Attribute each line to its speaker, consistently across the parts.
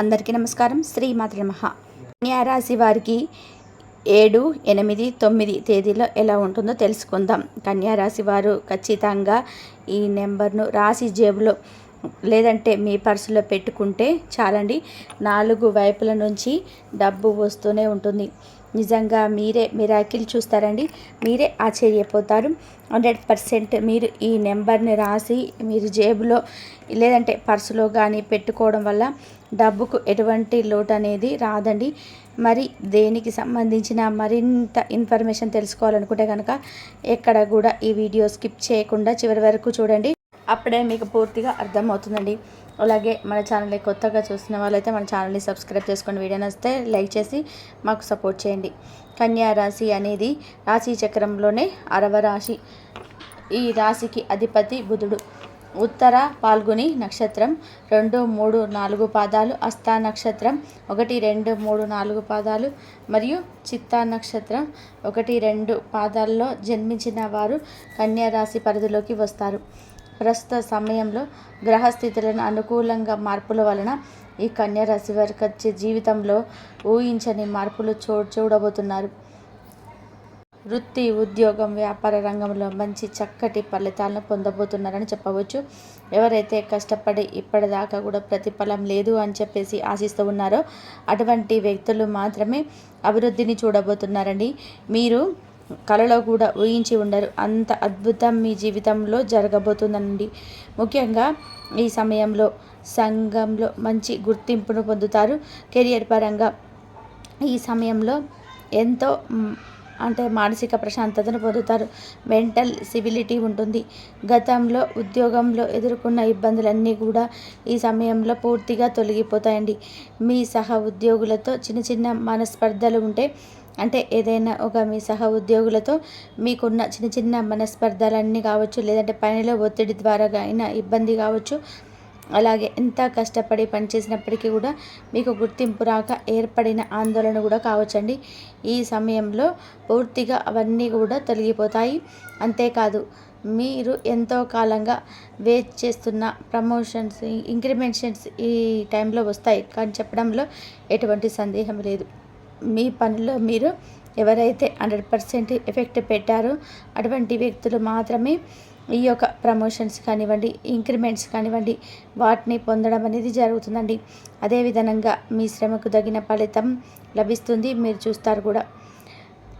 Speaker 1: అందరికీ నమస్కారం. శ్రీ మాతృ నమః. కన్యారాశి వారికి ఏడు ఎనిమిది తొమ్మిది తేదీలో ఎలా ఉంటుందో తెలుసుకుందాం. కన్యారాశి వారు ఖచ్చితంగా ఈ నెంబర్ను రాసి జేబులో లేదంటే మీ పర్సులో పెట్టుకుంటే చాలండి. నాలుగు వైపుల నుంచి డబ్బు వస్తూనే ఉంటుంది. నిజంగా మీరే మిరాకిల్ చూస్తారండి. మీరే ఆశ్చర్యపోతారు. హండ్రెడ్ పర్సెంట్ మీరు ఈ నెంబర్ని రాసి మీరు జేబులో లేదంటే పర్సులో కానీ పెట్టుకోవడం వల్ల డబ్బుకు ఎటువంటి లోటు అనేది రాదండి. మరి దేనికి సంబంధించిన మరింత ఇన్ఫర్మేషన్ తెలుసుకోవాలనుకుంటే కనుక ఎక్కడ కూడా ఈ వీడియో స్కిప్ చేయకుండా చివరి వరకు చూడండి. అప్పుడే మీకు పూర్తిగా అర్థమవుతుందండి. అలాగే మన ఛానల్ని కొత్తగా చూస్తున్న వాళ్ళైతే మన ఛానల్ని సబ్స్క్రైబ్ చేసుకొని వీడియో నచ్చితే లైక్ చేసి మాకు సపోర్ట్ చేయండి. కన్యా రాశి అనేది రాశి చక్రంలోనే అరవ రాశి. ఈ రాశికి అధిపతి బుధుడు. ఉత్తర పాల్గొని నక్షత్రం రెండు మూడు నాలుగు పాదాలు అస్థా నక్షత్రం ఒకటి రెండు మూడు నాలుగు పాదాలు మరియు చిత్తా నక్షత్రం ఒకటి రెండు పాదాల్లో జన్మించిన వారు కన్యా రాశి పరిధిలోకి వస్తారు. ప్రస్తుత సమయంలో గ్రహస్థితులను అనుకూలంగా మార్పుల వలన ఈ కన్యా రాశి వారికి వచ్చే జీవితంలో ఊహించని మార్పులు చూ చూడబోతున్నారు. వృత్తి ఉద్యోగం వ్యాపార రంగంలో మంచి చక్కటి ఫలితాలను పొందబోతున్నారని చెప్పవచ్చు. ఎవరైతే కష్టపడి ఇప్పటిదాకా కూడా ప్రతిఫలం లేదు అని చెప్పేసి ఆశిస్తూ ఉన్నారో అటువంటి వ్యక్తులు మాత్రమే అభివృద్ధిని చూడబోతున్నారండి. మీరు కళలో కూడా ఊహించి ఉండరు. అంత అద్భుతం మీ జీవితంలో జరగబోతుందండి ముఖ్యంగా ఈ సమయంలో సంఘంలో మంచి గుర్తింపును పొందుతారు. కెరియర్ పరంగా ఈ సమయంలో ఎంతో అంటే మానసిక ప్రశాంతతను పొందుతారు. మెంటల్ సివిలిటీ ఉంటుంది. గతంలో ఉద్యోగంలో ఎదుర్కొన్న ఇబ్బందులన్నీ కూడా ఈ సమయంలో పూర్తిగా తొలగిపోతాయండి. మీ సహ ఉద్యోగులతో చిన్న చిన్న మనస్పర్ధలు ఉంటే అంటే ఏదైనా ఒక మీ సహ ఉద్యోగులతో మీకున్న చిన్న చిన్న మనస్పర్ధలన్నీ కావచ్చు లేదంటే పనిలో ఒత్తిడి ద్వారా అయినా ఇబ్బంది కావచ్చు అలాగే ఎంత కష్టపడి పనిచేసినప్పటికీ కూడా మీకు గుర్తింపు రాక ఏర్పడిన ఆందోళన కూడా కావచ్చండి. ఈ సమయంలో పూర్తిగా అవన్నీ కూడా తొలగిపోతాయి. అంతేకాదు మీరు ఎంతో కాలంగా వెయిట్ చేస్తున్న ప్రమోషన్స్ ఇంక్రిమెంట్స్ ఈ టైంలో వస్తాయి. కానీ చెప్పడంలో ఎటువంటి సందేహం లేదు. మీ పనిలో మీరు ఎవరైతే హండ్రెడ్ పర్సెంట్ ఎఫెక్ట్ పెట్టారో అటువంటి వ్యక్తులు మాత్రమే ఈ యొక్క ప్రమోషన్స్ కానివ్వండి ఇంక్రిమెంట్స్ కానివ్వండి వాటిని పొందడం అనేది జరుగుతుందండి. అదేవిధంగా మీ శ్రమకు తగిన ఫలితం లభిస్తుంది మీరు చూస్తారు కూడా.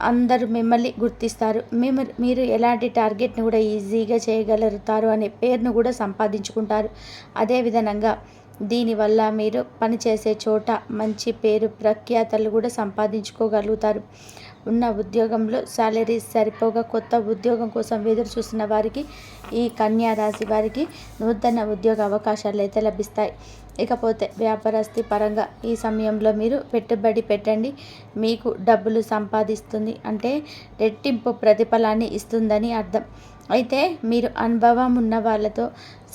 Speaker 1: అందరూ మిమ్మల్ని గుర్తిస్తారు. మేము మీరు ఎలాంటి టార్గెట్ని కూడా ఈజీగా చేయగలుగుతారు అనే పేరును కూడా సంపాదించుకుంటారు. అదేవిధంగా దీనివల్ల మీరు పనిచేసే చోట మంచి పేరు ప్రఖ్యాతలు కూడా సంపాదించుకోగలుగుతారు. ఉన్న ఉద్యోగంలో శాలరీ సరిపోగా కొత్త ఉద్యోగం కోసం ఎదురు చూస్తున్న వారికి ఈ కన్యా రాశి వారికి నూతన ఉద్యోగ అవకాశాలు అయితే లభిస్తాయి. ఇకపోతే వ్యాపారస్థి పరంగా ఈ సమయంలో మీరు పెట్టుబడి పెట్టండి. మీకు డబ్బులు సంపాదిస్తుంది అంటే రెట్టింపు ప్రతిఫలాన్ని ఇస్తుందని అర్థం. అయితే మీరు అనుభవం ఉన్న వాళ్ళతో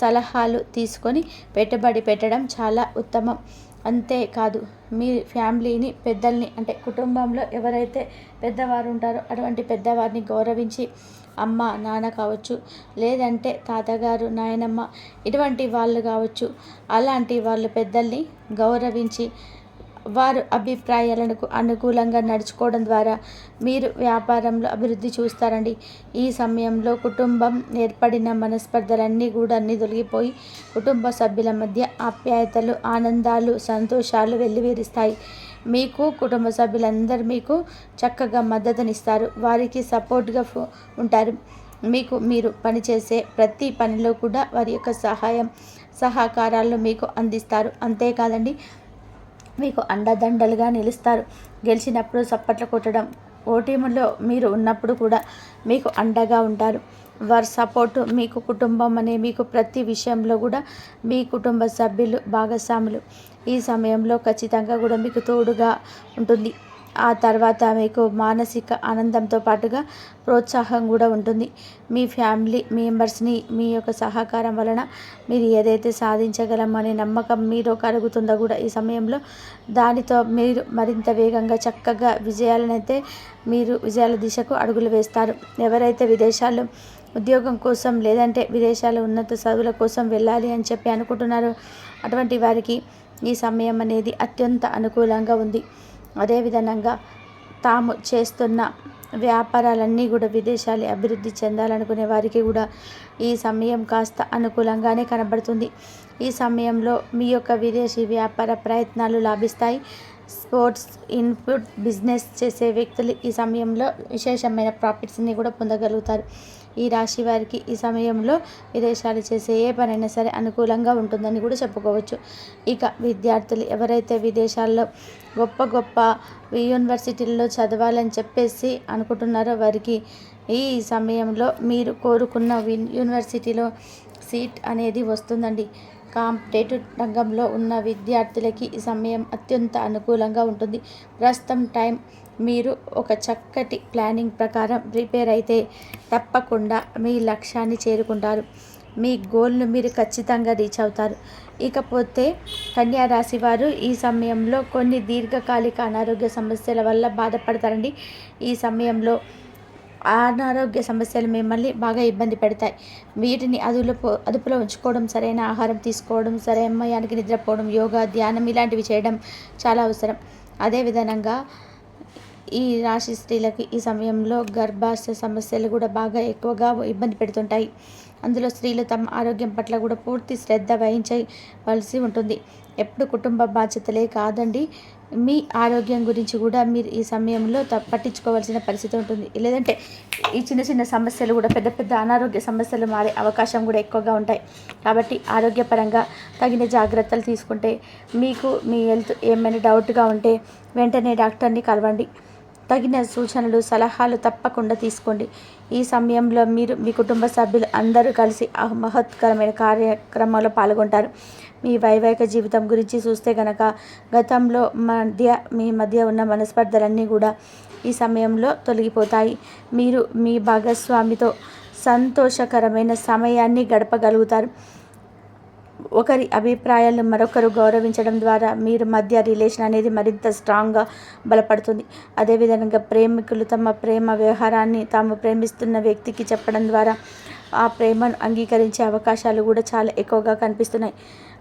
Speaker 1: సలహాలు తీసుకొని పెట్టుబడి పెట్టడం చాలా ఉత్తమం. అంతేకాదు మీ ఫ్యామిలీని పెద్దల్ని అంటే కుటుంబంలో ఎవరైతే పెద్దవారు ఉంటారో అటువంటి పెద్దవారిని గౌరవించి అమ్మ నాన్న కావచ్చు లేదంటే తాతగారు నాయనమ్మ ఇటువంటి వాళ్ళు కావచ్చు అలాంటి వాళ్ళు పెద్దల్ని గౌరవించి వారు అభిప్రాయాలకు అనుకూలంగా నడుచుకోవడం ద్వారా మీరు వ్యాపారంలో అభివృద్ధి చూస్తారండి. ఈ సమయంలో కుటుంబం ఏర్పడిన మనస్పర్ధలన్నీ కూడా అన్నీ తొలగిపోయి కుటుంబ సభ్యుల మధ్య ఆప్యాయతలు ఆనందాలు సంతోషాలు వెల్లివేరిస్తాయి. మీకు కుటుంబ సభ్యులందరూ మీకు చక్కగా మద్దతునిస్తారు. వారికి సపోర్ట్గా ఉంటారు. మీకు మీరు పనిచేసే ప్రతి పనిలో కూడా వారి యొక్క సహాయం సహకారాలు మీకు అందిస్తారు. అంతేకాదండి మీకు అండదండలుగా నిలుస్తారు. గెలిచినప్పుడు చప్పట్లు కొట్టడం ఓటీములో మీరు ఉన్నప్పుడు కూడా మీకు అండగా ఉంటారు. వారి సపోర్టు మీకు కుటుంబం అనే మీకు ప్రతి విషయంలో కూడా మీ కుటుంబ సభ్యులు భాగస్వాములు ఈ సమయంలో ఖచ్చితంగా కూడా మీకు తోడుగా ఉంటుంది. ఆ తర్వాత మీకు మానసిక ఆనందంతో పాటుగా ప్రోత్సాహం కూడా ఉంటుంది. మీ ఫ్యామిలీ మెంబర్స్ని మీ యొక్క సహకారం వలన మీరు ఏదైతే సాధించగలం అనే నమ్మకం మీరు కలుగుతుందో కూడా ఈ సమయంలో దానితో మీరు మరింత వేగంగా చక్కగా విజయాలనైతే మీరు విజయాల దిశకు అడుగులు వేస్తారు. ఎవరైతే విదేశాల్లో ఉద్యోగం కోసం లేదంటే విదేశాల ఉన్నత చదువుల కోసం వెళ్ళాలి అని చెప్పి అనుకుంటున్నారో అటువంటి వారికి ఈ సమయం అనేది అత్యంత అనుకూలంగా ఉంది. అదేవిధంగా తాము చేస్తున్న వ్యాపారాలన్నీ కూడా విదేశాలు అభివృద్ధి చెందాలనుకునే వారికి కూడా ఈ సమయం కాస్త అనుకూలంగానే కనబడుతుంది. ఈ సమయంలో మీ యొక్క విదేశీ వ్యాపార ప్రయత్నాలు లాభిస్తాయి. స్పోర్ట్స్ ఇన్పుట్ బిజినెస్ చేసే వ్యక్తులు ఈ సమయంలో విశేషమైన ప్రాఫిట్స్ని కూడా పొందగలుగుతారు. ఈ రాశి వారికి ఈ సమయంలో విదేశాలు చేసే ఏ పనైనా సరే అనుకూలంగా ఉంటుందని కూడా చెప్పుకోవచ్చు. ఇక విద్యార్థులు ఎవరైతే విదేశాల్లో గొప్ప గొప్ప యూనివర్సిటీల్లో చదవాలని చెప్పేసి అనుకుంటున్నారో వారికి ఈ సమయంలో మీరు కోరుకున్న యూనివర్సిటీలో సీట్ అనేది వస్తుందండి. కాంపిటేటివ్ రంగంలో ఉన్న విద్యార్థులకి ఈ సమయం అత్యంత అనుకూలంగా ఉంటుంది. ప్రస్తుతం టైం మీరు ఒక చక్కటి ప్లానింగ్ ప్రకారం ప్రిపేర్ అయితే తప్పకుండా మీ లక్ష్యాన్ని చేరుకుంటారు. మీ గోల్ను మీరు ఖచ్చితంగా రీచ్ అవుతారు. ఇకపోతే కన్యారాశి వారు ఈ సమయంలో కొన్ని దీర్ఘకాలిక అనారోగ్య సమస్యల వల్ల బాధపడతారండి. ఈ సమయంలో అనారోగ్య సమస్యలు మిమ్మల్ని బాగా ఇబ్బంది పెడతాయి. వీటిని అదుపులో అదుపులో ఉంచుకోవడం సరైన ఆహారం తీసుకోవడం సరైన సమయానికి నిద్రపోవడం యోగా ధ్యానం ఇలాంటివి చేయడం చాలా అవసరం. అదేవిధంగా ఈ రాశి స్త్రీలకు ఈ సమయంలో గర్భాశయ సమస్యలు కూడా బాగా ఎక్కువగా ఇబ్బంది పెడుతుంటాయి. అందులో స్త్రీలు తమ ఆరోగ్యం పట్ల కూడా పూర్తి శ్రద్ధ వహించవలసి ఉంటుంది. ఎప్పుడు కుటుంబ బాధ్యతలే కాదండి. మీ ఆరోగ్యం గురించి కూడా మీరు ఈ సమయంలో త పట్టించుకోవాల్సిన పరిస్థితి ఉంటుంది. లేదంటే ఈ చిన్న చిన్న సమస్యలు కూడా పెద్ద పెద్ద అనారోగ్య సమస్యలు మారే అవకాశం కూడా ఎక్కువగా ఉంటాయి. కాబట్టి ఆరోగ్యపరంగా తగిన జాగ్రత్తలు తీసుకుంటే మీకు మీ హెల్త్ ఏమైనా డౌట్గా ఉంటే వెంటనే డాక్టర్ని కలవండి. తగిన సూచనలు సలహాలు తప్పకుండా తీసుకోండి. ఈ సమయంలో మీరు మీ కుటుంబ సభ్యులు అందరూ కలిసి మహత్కరమైన కార్యక్రమంలో పాల్గొంటారు. మీ వైవాహిక జీవితం గురించి చూస్తే కనుక గతంలో మధ్య మీ మధ్య ఉన్న మనస్పర్ధలన్నీ కూడా ఈ సమయంలో తొలగిపోతాయి. మీరు మీ భాగస్వామితో సంతోషకరమైన సమయాన్ని గడపగలుగుతారు. ఒకరి అభిప్రాయాలను మరొకరు గౌరవించడం ద్వారా మీరు మధ్య రిలేషన్ అనేది మరింత స్ట్రాంగ్గా బలపడుతుంది. అదేవిధంగా ప్రేమికులు తమ ప్రేమ వ్యవహారాన్ని తాము ప్రేమిస్తున్న వ్యక్తికి చెప్పడం ద్వారా ఆ ప్రేమను అంగీకరించే అవకాశాలు కూడా చాలా ఎక్కువగా కనిపిస్తున్నాయి.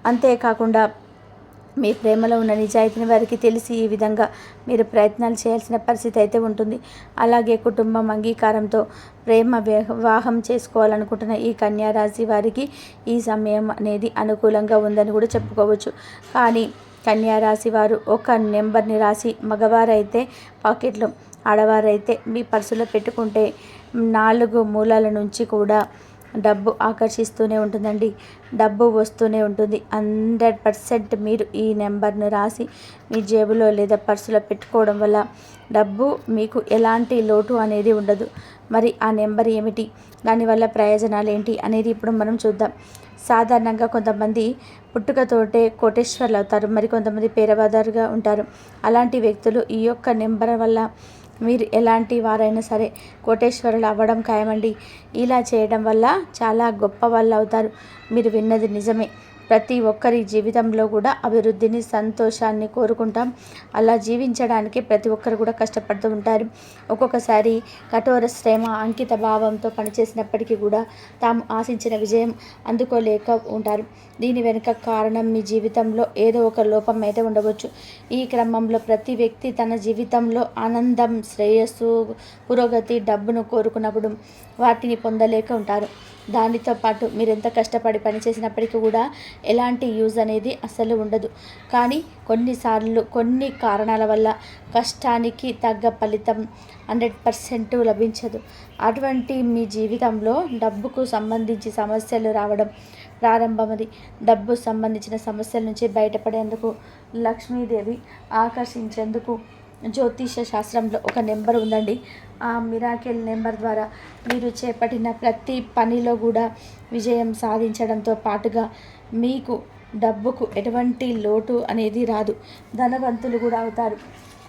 Speaker 1: అంతేకాకుండా మీ ప్రేమలో ఉన్న నిజాయితీని వారికి తెలిసి ఈ విధంగా మీరు ప్రయత్నాలు చేయాల్సిన పరిస్థితి అయితే ఉంటుంది. అలాగే కుటుంబం అంగీకారంతో ప్రేమ వివాహం చేసుకోవాలనుకుంటున్న ఈ కన్యారాశి వారికి ఈ సమయం అనేది అనుకూలంగా ఉందని కూడా చెప్పుకోవచ్చు. కానీ కన్యారాశి వారు ఒక నెంబర్ని రాసి మగవారైతే పాకెట్లో ఆడవారైతే మీ పర్సులో పెట్టుకుంటే నాలుగు మూలాల నుంచి కూడా డబ్బు ఆకర్షిస్తూనే ఉంటుందండి. డబ్బు వస్తూనే ఉంటుంది. హండ్రెడ్ పర్సెంట్ మీరు ఈ నెంబర్ను రాసి మీ జేబులో లేదా పర్సులో పెట్టుకోవడం వల్ల డబ్బు మీకు ఎలాంటి లోటు అనేది ఉండదు. మరి ఆ నెంబర్ ఏమిటి? దానివల్ల ప్రయోజనాలు ఏంటి అనేది ఇప్పుడు మనం చూద్దాం. సాధారణంగా కొంతమంది పుట్టుకతోటే కోటేశ్వర్లు అవుతారు. మరి కొంతమంది పేరవాదారుగా ఉంటారు. అలాంటి వ్యక్తులు ఈ యొక్క నెంబర్ వల్ల మీరు ఎలాంటి వారైనా సరే కోటేశ్వరులు అవ్వడం ఖాయమండి. ఇలా చేయడం వల్ల చాలా గొప్ప వాళ్ళు అవుతారు. మీరు విన్నది నిజమే. ప్రతి ఒక్కరి జీవితంలో కూడా అభివృద్ధిని సంతోషాన్ని కోరుకుంటాం. అలా జీవించడానికి ప్రతి ఒక్కరు కూడా కష్టపడుతూ ఉంటారు. ఒక్కొక్కసారి కఠోర శ్రమ అంకిత భావంతో పనిచేసినప్పటికీ కూడా తాము ఆశించిన విజయం అందుకోలేక ఉంటారు. దీని వెనుక కారణం మీ జీవితంలో ఏదో ఒక లోపం అయితే ఉండవచ్చు. ఈ క్రమంలో ప్రతి వ్యక్తి తన జీవితంలో ఆనందం శ్రేయస్సు పురోగతి డబ్బును కోరుకున్నప్పుడు వాటిని పొందలేక ఉంటారు. దానితో పాటు మీరు ఎంత కష్టపడి పనిచేసినప్పటికీ కూడా ఎలాంటి యూజ్ అనేది అసలు ఉండదు. కానీ కొన్నిసార్లు కొన్ని కారణాల వల్ల కష్టానికి తగ్గ ఫలితం హండ్రెడ్ పర్సెంట్ లభించదు. అటువంటి మీ జీవితంలో డబ్బుకు సంబంధించి సమస్యలు రావడం ప్రారంభమది. డబ్బు సంబంధించిన సమస్యల నుంచి బయటపడేందుకు లక్ష్మీదేవి ఆకర్షించేందుకు జ్యోతిష శాస్త్రంలో ఒక నెంబర్ ఉందండి. ఆ మిరాకిల్ నెంబర్ ద్వారా మీరు చేపట్టిన ప్రతి పనిలో కూడా విజయం సాధించడంతో పాటుగా మీకు డబ్బుకు ఎటువంటి లోటు అనేది రాదు. ధనవంతులు కూడా అవుతారు.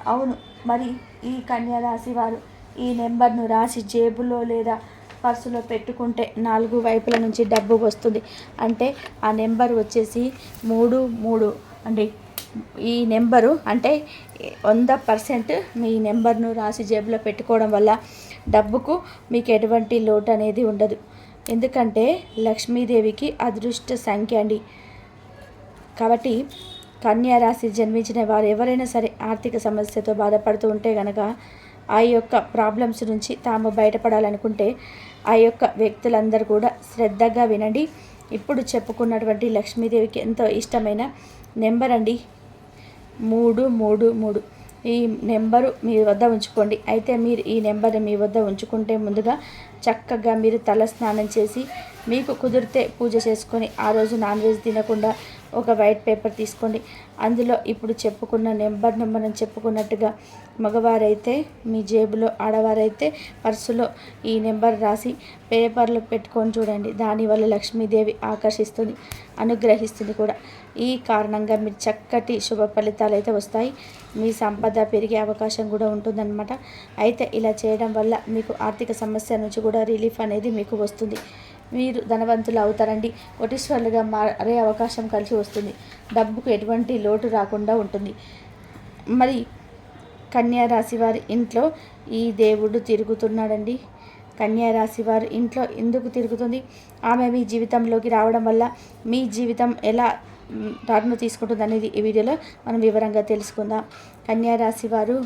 Speaker 1: అవును మరి ఈ కన్యరాశి వారు ఈ నెంబర్ను రాసి జేబులో లేదా పర్సులో పెట్టుకుంటే నాలుగు వైపుల నుంచి డబ్బు వస్తుంది. అంటే ఆ నెంబర్ వచ్చేసి మూడు మూడు అండి. ఈ నెంబరు అంటే వంద పర్సెంట్ మీ నెంబర్ను రాసి జేబులో పెట్టుకోవడం వల్ల డబ్బుకు మీకు ఎటువంటి లోటు అనేది ఉండదు. ఎందుకంటే లక్ష్మీదేవికి అదృష్ట సంఖ్య అండి. కాబట్టి కన్యారాశి జన్మించిన వారు ఎవరైనా సరే ఆర్థిక సమస్యతో బాధపడుతూ ఉంటే గనక ఆ యొక్క ప్రాబ్లమ్స్ నుంచి తాము బయటపడాలనుకుంటే ఆ యొక్క వ్యక్తులందరూ కూడా శ్రద్ధగా వినండి. ఇప్పుడు చెప్పుకున్నటువంటి లక్ష్మీదేవికి ఎంతో ఇష్టమైన నెంబర్ అండి మూడు మూడు మూడు. ఈ నెంబరు మీ వద్ద ఉంచుకోండి. అయితే మీరు ఈ నెంబర్ మీ వద్ద ఉంచుకుంటే ముందుగా చక్కగా మీరు తల స్నానం చేసి మీకు కుదిరితే పూజ చేసుకొని ఆ రోజు నాన్ వెజ్ తినకుండా ఒక వైట్ పేపర్ తీసుకోండి. అందులో ఇప్పుడు చెప్పుకున్న నెంబర్ను మనం చెప్పుకున్నట్టుగా మగవారైతే మీ జేబులో ఆడవారైతే పర్సులో ఈ నెంబర్ రాసి పేపర్లో పెట్టుకొని చూడండి. దానివల్ల లక్ష్మీదేవి ఆకర్షిస్తుంది అనుగ్రహిస్తుంది కూడా. ఈ కారణంగా మీరు చక్కటి శుభ ఫలితాలు అయితే వస్తాయి. మీ సంపద పెరిగే అవకాశం కూడా ఉంటుందన్నమాట. అయితే ఇలా చేయడం వల్ల మీకు ఆర్థిక సమస్య నుంచి కూడా రిలీఫ్ అనేది మీకు వస్తుంది. మీరు ధనవంతులు అవుతారండి. కోటీశ్వర్లుగా మారే అవకాశం కలిసి వస్తుంది. డబ్బుకు ఎటువంటి లోటు రాకుండా ఉంటుంది. మరి కన్యారాశి వారి ఇంట్లో ఈ దేవుడు తిరుగుతున్నాడండి. కన్యారాశి వారు వారి ఇంట్లో ఎందుకు తిరుగుతుంది? ఆమె మీ జీవితంలోకి రావడం వల్ల మీ జీవితం ఎలా టర్న్ తీసుకుంటుంది అనేది ఈ వీడియోలో మనం వివరంగా తెలుసుకుందాం. కన్యారాశి వారు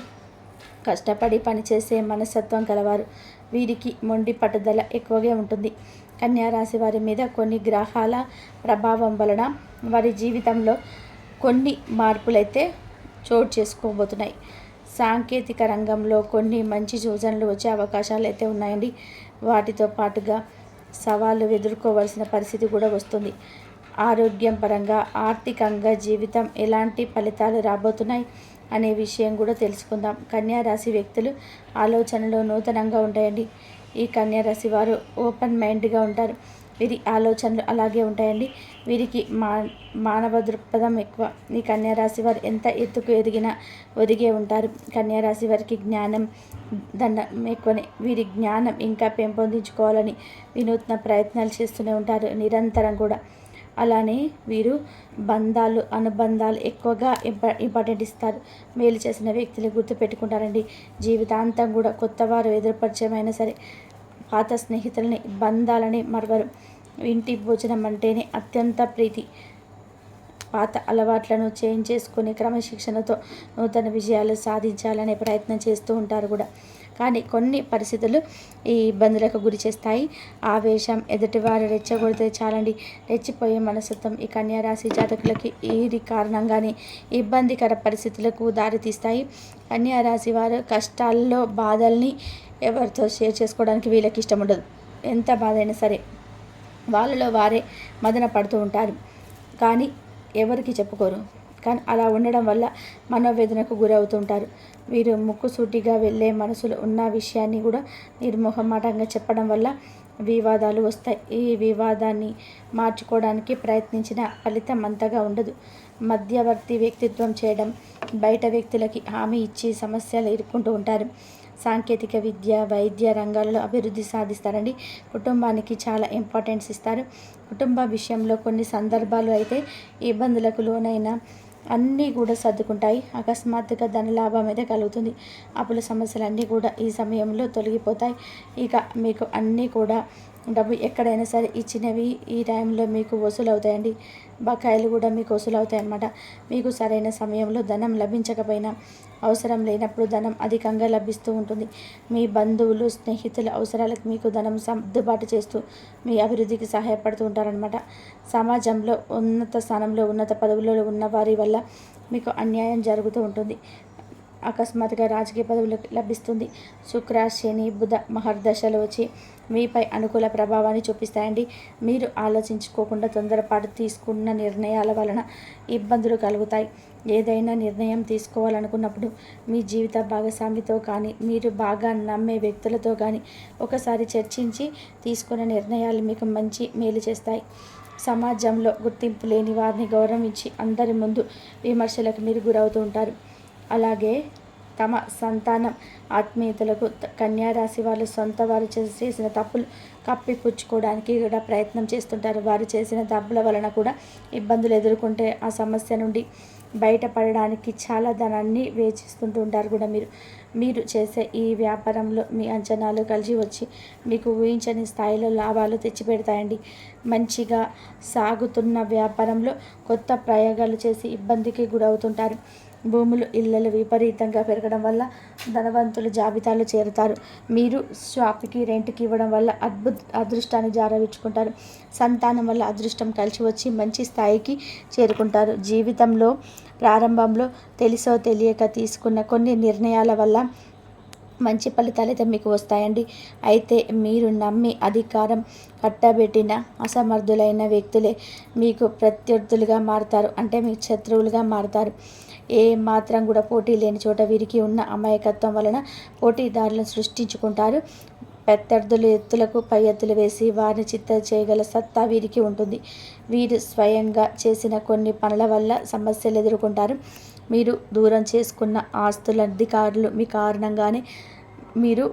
Speaker 1: కష్టపడి పనిచేసే మనస్తత్వం కలవారు వీరికి మొండి పట్టుదల ఎక్కువగా ఉంటుంది. కన్యారాశి వారి మీద కొన్ని గ్రహాల ప్రభావం వలన వారి జీవితంలో కొన్ని మార్పులైతే చోటు చేసుకోబోతున్నాయి. సాంకేతిక రంగంలో కొన్ని మంచి సూచనలు వచ్చే అవకాశాలు అయితే ఉన్నాయండి. వాటితో పాటుగా సవాళ్ళు ఎదుర్కోవాల్సిన పరిస్థితి కూడా వస్తుంది. ఆరోగ్యం పరంగా ఆర్థికంగా జీవితం ఎలాంటి ఫలితాలు రాబోతున్నాయి అనే విషయం కూడా తెలుసుకుందాం. కన్యా రాశి వ్యక్తులు ఆలోచనలు నూతనంగా ఉంటాయండి. ఈ కన్యారాశి వారు ఓపెన్ మైండ్గా ఉంటారు. వీరి ఆలోచనలు అలాగే ఉంటాయండి. వీరికి మా మానవ దృక్పథం ఎక్కువ. ఈ కన్యారాశి వారు ఎంత ఎత్తుకు ఎదిగినా ఒదిగే ఉంటారు. కన్యారాశి వారికి జ్ఞానం దండం ఎక్కువనే. వీరి జ్ఞానం ఇంకా పెంపొందించుకోవాలని వినూత్న ప్రయత్నాలు చేస్తూనే ఉంటారు. నిరంతరం కూడా. అలానే వీరు బంధాలు అనుబంధాలు ఎక్కువగా ఇంప ఇంపార్టెంట్ ఇస్తారు. మేలు చేసిన వ్యక్తులు గుర్తుపెట్టుకుంటారండి. జీవితాంతం కూడా కొత్త వారు ఎదురుపరిచయమైనా సరే పాత స్నేహితులని బంధాలని మరవరు. ఇంటి భోజనం అంటేనే అత్యంత ప్రీతి. పాత అలవాట్లను చేంజ్ చేసుకుని క్రమశిక్షణతో నూతన విజయాలు సాధించాలనే ప్రయత్నం చేస్తూ ఉంటారు కూడా. కానీ కొన్ని పరిస్థితులు ఈ ఇబ్బందులకు గురి చేస్తాయి. ఆవేశం ఎదుటివారు రెచ్చగొడితే చాలండి. రెచ్చిపోయే మనస్తత్వం ఈ కన్యారాశి జాతకులకి ఈ కారణంగానే ఇబ్బందికర పరిస్థితులకు దారితీస్తాయి కన్యారాశి వారు కష్టాల్లో బాధల్ని ఎవరితో షేర్ చేసుకోవడానికి వీళ్ళకి ఇష్టం ఉండదు. ఎంత బాధ అయినా సరే వాళ్ళలో వారే మదన పడుతూ ఉంటారు. కానీ ఎవరికి చెప్పుకోరు. కానీ అలా ఉండడం వల్ల మనోవేదనకు గురవుతుంటారు. వీరు ముక్కుసూటిగా వెళ్ళే మనసులో ఉన్న విషయాన్ని కూడా నిర్మోహమాటంగా చెప్పడం వల్ల వివాదాలు వస్తాయి. ఈ వివాదాన్ని మార్చుకోవడానికి ప్రయత్నించిన ఫలితం అంతగా ఉండదు. మధ్యవర్తి వ్యక్తిత్వం చేయడం బయట వ్యక్తులకి హామీ ఇచ్చి సమస్యలు ఎదుర్కొంటూ ఉంటారు. సాంకేతిక విద్య వైద్య రంగాలలో అభివృద్ధి సాధిస్తారండి. కుటుంబానికి చాలా ఇంపార్టెన్స్ ఇస్తారు. కుటుంబ విషయంలో కొన్ని సందర్భాలు అయితే ఇబ్బందులకు లోనైన అన్నీ కూడా సర్దుకుంటాయి. అకస్మాత్తుగా ధనలాభం అయితే కలుగుతుంది. అప్పుల సమస్యలు అన్నీ కూడా ఈ సమయంలో తొలగిపోతాయి. ఇక మీకు అన్నీ కూడా డబ్బు ఎక్కడైనా సరే ఇచ్చినవి ఈ టైంలో మీకు వసూలు అవుతాయండి బకాయిలు కూడా మీకు వసూలు అవుతాయి అన్నమాట మీకు సరైన సమయంలో ధనం లభించకపోయినా అవసరం లేనప్పుడు ధనం అధికంగా లభిస్తూ ఉంటుంది. మీ బంధువులు స్నేహితుల అవసరాలకు మీకు ధనం సర్దుబాటు చేస్తూ మీ అభివృద్ధికి సహాయపడుతూ ఉంటారనమాట సమాజంలో ఉన్నత స్థానంలో ఉన్నత పదవులలో ఉన్న వారి వల్ల మీకు అన్యాయం జరుగుతూ ఉంటుంది. అకస్మాత్తుగా రాజకీయ పదవులు లభిస్తుంది. శుక్ర శని బుధ మహర్దశలు వచ్చి మీపై అనుకూల ప్రభావాన్ని చూపిస్తాయండి. మీరు ఆలోచించుకోకుండా తొందరపాటు తీసుకున్న నిర్ణయాల వలన ఇబ్బందులు కలుగుతాయి. ఏదైనా నిర్ణయం తీసుకోవాలనుకున్నప్పుడు మీ జీవిత భాగస్వామితో కానీ మీరు బాగా నమ్మే వ్యక్తులతో కానీ ఒకసారి చర్చించి తీసుకున్న నిర్ణయాలు మీకు మంచి మేలు చేస్తాయి. సమాజంలో గుర్తింపు లేని వారిని గౌరవించి అందరి ముందు విమర్శలకు మీరు గురవుతూ ఉంటారు. అలాగే తమ సంతానం. ఆత్మీయతలకు కన్యారాశి వాళ్ళు సొంత వారు చేసిన తప్పులు కప్పిపుచ్చుకోవడానికి కూడా ప్రయత్నం చేస్తుంటారు. వారు చేసిన తప్పుల వలన కూడా ఇబ్బందులు ఎదుర్కొంటే ఆ సమస్య నుండి బయటపడడానికి చాలా ధనాన్ని వేచిస్తుంటూ ఉంటారు కూడా మీరు. మీరు చేసే ఈ వ్యాపారంలో మీ అంచనాలు కలిసి వచ్చి మీకు ఊహించని స్థాయిలో లాభాలు తెచ్చిపెడతాయండి. మంచిగా సాగుతున్న వ్యాపారంలో కొత్త ప్రయోగాలు చేసి ఇబ్బందికి గురవుతుంటారు. భూములు ఇళ్ళలు విపరీతంగా పెరగడం వల్ల ధనవంతులు జాబితాలో చేరుతారు. మీరు షాప్కి రెంట్కి ఇవ్వడం వల్ల అద్భుత అదృష్టాన్ని జారవించుకుంటారు సంతానం వల్ల అదృష్టం కలిసి వచ్చి మంచి స్థాయికి చేరుకుంటారు. జీవితంలో ప్రారంభంలో తెలిసో తెలియక తీసుకున్న కొన్ని నిర్ణయాల వల్ల మంచి ఫలితాలు మీకు వస్తాయండి. అయితే మీరు నమ్మి అధికారం కట్టబెట్టిన అసమర్థులైన వ్యక్తులే మీకు ప్రత్యర్థులుగా మారుతారు. అంటే మీకు శత్రువులుగా మారుతారు. ఏ మాత్రం కూడా పోటీ లేని చోట వీరికి ఉన్న అమాయకత్వం వలన పోటీదారులను సృష్టించుకుంటారు. ప్రత్యర్థులు ఎత్తులకు పై ఎత్తులు వేసి వారిని చిత్త చేయగల సత్తా వీరికి ఉంటుంది. వీరు స్వయంగా చేసిన కొన్ని పనుల వల్ల సమస్యలు ఎదుర్కొంటారు. మీరు దూరం చేసుకున్న ఆస్తుల అధికారులు మీ కారణంగానే మీరు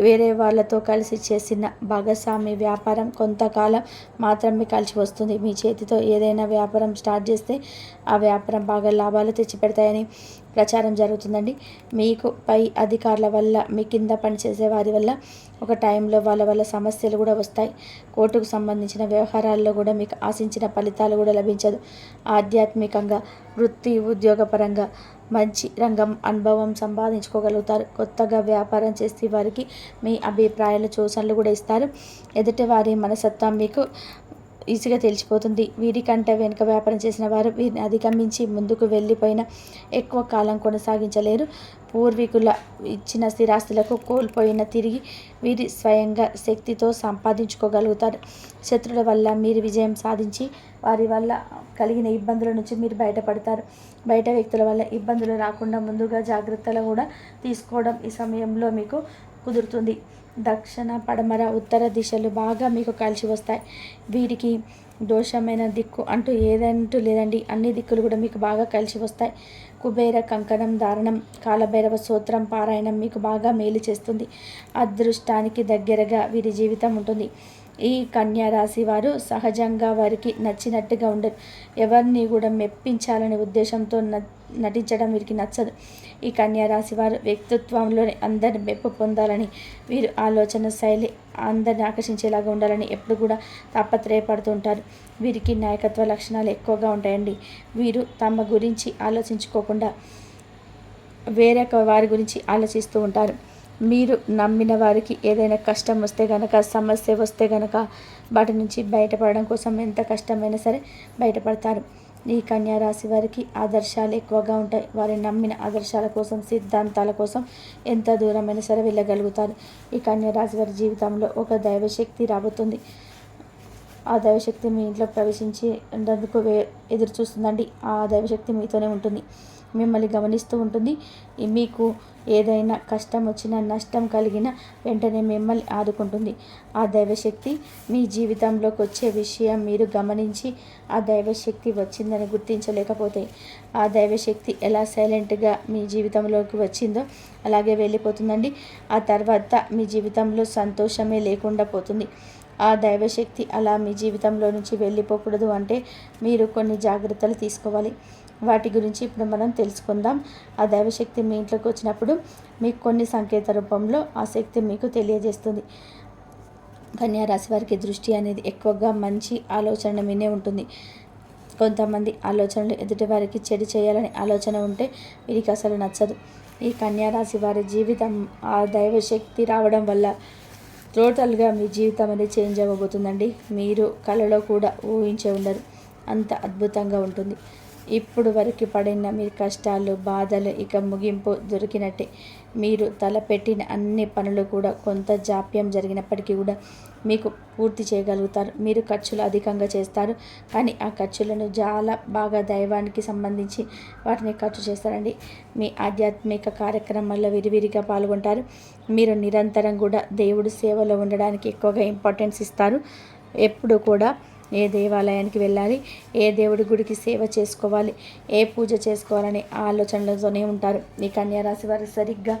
Speaker 1: వేరే వాళ్ళతో కలిసి చేసిన భాగస్వామి వ్యాపారం కొంతకాలం మాత్రమే కలిసి వస్తుంది. మీ చేతితో ఏదైనా వ్యాపారం స్టార్ట్ చేస్తే ఆ వ్యాపారం బాగా లాభాలు తెచ్చిపెడతాయని ప్రచారం జరుగుతుందండి. మీకు పై అధికారుల వల్ల మీ కింద పనిచేసే వారి వల్ల ఒక టైంలో వాళ్ళ వల్ల సమస్యలు కూడా వస్తాయి. కోర్టుకు సంబంధించిన వ్యవహారాల్లో కూడా మీకు ఆశించిన ఫలితాలు కూడా లభించదు. ఆధ్యాత్మికంగా వృత్తి ఉద్యోగపరంగా మంచి రంగం అనుభవం సంపాదించుకోగలుగుతారు. కొత్తగా వ్యాపారం చేసే వారికి మీ అభిప్రాయాలు సూచనలు కూడా ఇస్తారు. ఎదుటి వారి మనసత్వం మీకు ఈజీగా తెలిసిపోతుంది వీరికంటే వెనుక వ్యాపారం చేసిన వారు వీరిని అధిగమించి ముందుకు వెళ్ళిపోయిన ఎక్కువ కాలం కొనసాగించలేరు. పూర్వీకుల ఇచ్చిన స్థిరాస్తులకు కోల్పోయిన తిరిగి వీరి స్వయంగా శక్తితో సంపాదించుకోగలుగుతారు. శత్రుల వల్ల మీరు విజయం సాధించి వారి వల్ల కలిగిన ఇబ్బందుల నుంచి మీరు బయటపడతారు. బయట వ్యక్తుల వల్ల ఇబ్బందులు రాకుండా ముందుగా జాగ్రత్తలు కూడా తీసుకోవడం ఈ సమయంలో మీకు కుదురుతుంది. దక్షిణ పడమర ఉత్తర దిశలు బాగా మీకు కలిసి వస్తాయి. వీరికి దోషమైన దిక్కు అంటూ ఏదంటూ లేదండి. అన్ని దిక్కులు కూడా మీకు బాగా కలిసి వస్తాయి. కుబేర కంకణం దారణం కాలభైరవ సూత్రం పారాయణం మీకు బాగా మేలు చేస్తుంది. అదృష్టానికి దగ్గరగా వీరి జీవితం ఉంటుంది. ఈ కన్యా రాశి వారు సహజంగా వారికి నచ్చినట్టుగా ఉండరు. ఎవరిని కూడా మెప్పించాలనే ఉద్దేశంతో నటించడం వీరికి నచ్చదు. ఈ కన్యా రాశి వారు వ్యక్తిత్వంలోని అందరిని మెప్పు పొందాలని వీరు ఆలోచన శైలి అందరిని ఆకర్షించేలాగా ఉండాలని ఎప్పుడు కూడా తాపత్రయపడుతుంటారు. వీరికి నాయకత్వ లక్షణాలు ఎక్కువగా ఉంటాయండి. వీరు తమ గురించి ఆలోచించుకోకుండా వేరొక వారి గురించి ఆలోచిస్తూ ఉంటారు. మీరు నమ్మిన వారికి ఏదైనా కష్టం వస్తే కనుక సమస్య వస్తే కనుక వాటి నుంచి బయటపడడం కోసం ఎంత కష్టమైనా సరే బయటపడతారు. ఈ కన్యా రాశి వారికి ఆదర్శాలు ఎక్కువగా ఉంటాయి. వారి నమ్మిన ఆదర్శాల కోసం సిద్ధాంతాల కోసం ఎంత దూరమైనా సరే వెళ్ళగలుగుతారు. ఈ కన్యా రాశి వారి జీవితంలో ఒక దైవశక్తి రాబోతుంది. ఆ దైవశక్తి మీ ఇంట్లో ప్రవేశించి ఉండేందుకు ఎదురు చూస్తుందండి ఆ దైవశక్తి మీతోనే ఉంటుంది. మిమ్మల్ని గమనిస్తూ ఉంటుంది. మీకు ఏదైనా కష్టం వచ్చినా నష్టం కలిగిన వెంటనే మిమ్మల్ని ఆదుకుంటుంది. ఆ దైవశక్తి మీ జీవితంలోకి వచ్చే విషయం మీరు గమనించి ఆ దైవశక్తి వచ్చిందని గుర్తించలేకపోతే ఆ దైవశక్తి ఎలా సైలెంట్గా మీ జీవితంలోకి వచ్చిందో అలాగే వెళ్ళిపోతుందండి. ఆ తర్వాత మీ జీవితంలో సంతోషమే లేకుండా పోతుంది. ఆ దైవశక్తి అలా మీ జీవితంలో నుంచి వెళ్ళిపోకూడదు అంటే మీరు కొన్ని జాగ్రత్తలు తీసుకోవాలి. వాటి గురించి ఇప్పుడు మనం తెలుసుకుందాం. ఆ దైవశక్తి మీ ఇంట్లోకి వచ్చినప్పుడు మీకు కొన్ని సంకేత రూపంలో ఆ శక్తి మీకు తెలియజేస్తుంది. కన్యారాశి వారికి దృష్టి అనేది ఎక్కువగా మంచి ఆలోచన మీనే ఉంటుంది. కొంతమంది ఆలోచనలు ఎదుటి వారికి చెడు చేయాలని ఆలోచన ఉంటే వీరికి అసలు నచ్చదు. ఈ కన్యారాశి వారి జీవితం ఆ దైవశక్తి రావడం వల్ల టోటల్గా మీ జీవితం అనేది చేంజ్ అవ్వబోతుందండి. మీరు కళలో కూడా ఊహించే ఉండరు. అంత అద్భుతంగా ఉంటుంది. ఇప్పుడు వరకు పడిన మీ కష్టాలు బాధలు ఇక ముగింపు దొరికినట్టే. మీరు తలపెట్టిన అన్ని పనులు కూడా కొంత జాప్యం జరిగినప్పటికీ కూడా మీకు పూర్తి చేయగలుగుతారు. మీరు ఖర్చులు అధికంగా చేస్తారు. కానీ ఆ ఖర్చులను చాలా బాగా దైవానికి సంబంధించి వాటిని ఖర్చు చేస్తారండి. మీ ఆధ్యాత్మిక కార్యక్రమాల్లో విరివిరిగా పాల్గొంటారు. మీరు నిరంతరం కూడా దేవుడు సేవలో ఉండడానికి ఎక్కువగా ఇంపార్టెన్స్ ఇస్తారు. ఎప్పుడు కూడా ఏ దేవాలయానికి వెళ్ళాలి ఏ దేవుడి గుడికి సేవ చేసుకోవాలి ఏ పూజ చేసుకోవాలని ఆలోచనలతోనే ఉంటారు. ఈ కన్యారాశి వారు సరిగ్గా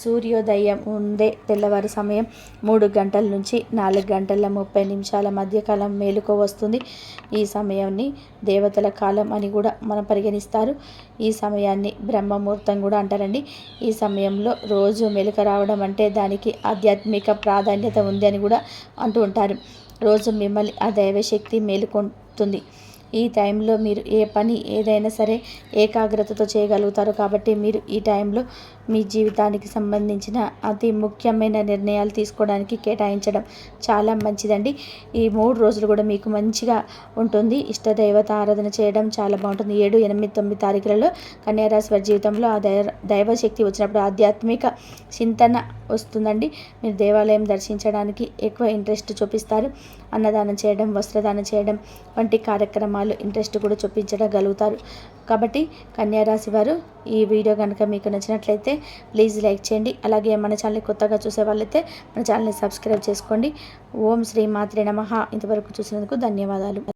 Speaker 1: సూర్యోదయం ఉండే తెల్లవారు సమయం మూడు గంటల నుంచి నాలుగు గంటల ముప్పై నిమిషాల మధ్యకాలం మేలుకో వస్తుంది. ఈ సమయాన్ని దేవతల కాలం అని కూడా మనం పరిగణిస్తారు. ఈ సమయాన్ని బ్రహ్మముహూర్తం కూడా అంటారండి. ఈ సమయంలో రోజు మెలుక రావడం అంటే దానికి ఆధ్యాత్మిక ప్రాధాన్యత ఉంది అని కూడా అంటూ ఉంటారు. రోజు మిమ్మల్ని ఆ దైవశక్తి మేలుకొంటుంది. ఈ టైంలో మీరు ఏ పని ఏదైనా సరే ఏకాగ్రతతో చేయగలుగుతారు కాబట్టి మీరు ఈ టైంలో మీ జీవితానికి సంబంధించిన అతి ముఖ్యమైన నిర్ణయాలు తీసుకోవడానికి కేటాయించడం చాలా మంచిదండి. ఈ మూడు రోజులు కూడా మీకు మంచిగా ఉంటుంది. ఇష్టదైవత ఆరాధన చేయడం చాలా బాగుంటుంది. ఏడు ఎనిమిది తొమ్మిది తారీఖులలో కన్యారాశి వారి జీవితంలో ఆ దైవ దైవశక్తి వచ్చినప్పుడు ఆధ్యాత్మిక చింతన వస్తుందండి. మీరు దేవాలయం దర్శించడానికి ఎక్కువ ఇంట్రెస్ట్ చూపిస్తారు. అన్నదానం చేయడం వస్త్రదానం చేయడం వంటి కార్యక్రమాలు ఇంట్రెస్ట్ కూడా చూపించగలుగుతారు. కాబట్టి కన్యారాశి వారు ఈ వీడియో కనుక మీకు నచ్చినట్లయితే ప్లీజ్ లైక్ చేయండి. అలాగే మన ఛానల్ని కొత్తగా చూసే వాళ్ళైతే మన ఛానల్ని సబ్స్క్రైబ్ చేసుకోండి. ఓం శ్రీ మాత్రే నమ. ఇంతవరకు చూసినందుకు ధన్యవాదాలు.